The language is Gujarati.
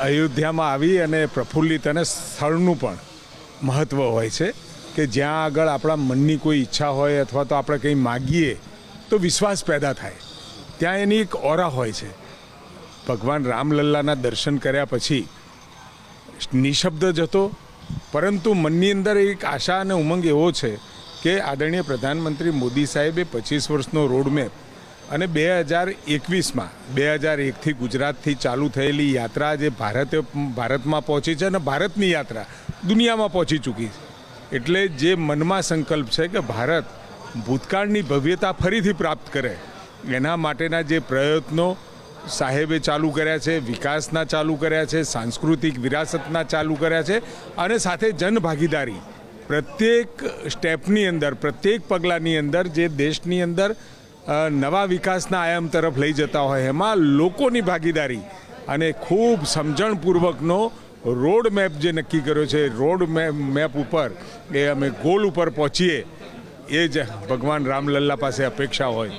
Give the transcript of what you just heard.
અયોધ્યામાં આવી અને પ્રફુલ્લિત અને સ્થળનું પણ મહત્ત્વ હોય છે કે જ્યાં આગળ આપણા મનની કોઈ ઈચ્છા હોય અથવા તો આપણે કંઈ માગીએ તો વિશ્વાસ પેદા થાય. ત્યાં એની એક ઓરા હોય છે. ભગવાન રામલલ્લાના દર્શન કર્યા પછી નિશબ્દ જતો, પરંતુ મનની અંદર એક આશા અને ઉમંગ એવો છે કે આદરણીય પ્રધાનમંત્રી મોદી સાહેબે પચીસ વર્ષનો રોડમેપ અને બે હજાર એકવીસમાં, બે હજાર એકથી ગુજરાતથી ચાલુ થયેલી યાત્રા જે ભારતે, ભારતમાં પહોંચી છે અને ભારતની યાત્રા દુનિયામાં પહોંચી ચૂકી છે. એટલે જે મનમાં સંકલ્પ છે કે ભારત ભૂતકાળની ભવ્યતા ફરીથી પ્રાપ્ત કરે, એના માટેના જે પ્રયત્નો સાહેબે ચાલુ કર્યા છે, વિકાસના ચાલુ કર્યા છે, સાંસ્કૃતિક વિરાસતના ચાલુ કર્યા છે અને સાથે જનભાગીદારી. પ્રત્યેક સ્ટેપની અંદર, પ્રત્યેક પગલાંની અંદર જે દેશની અંદર નવા વિકાસના આયામ તરફ લઈ જતા હોય. એમાં લોકોની ભાગીદારી અને ખૂબ સમજણપૂર્વકનો રોડ મેપ જે નક્કી કર્યો છે, રોડ મેપ ઉપર, એ અમે ગોલ ઉપર પહોંચીએ. એ જ ભગવાન રામલલ્લા પાસે અપેક્ષા હોય.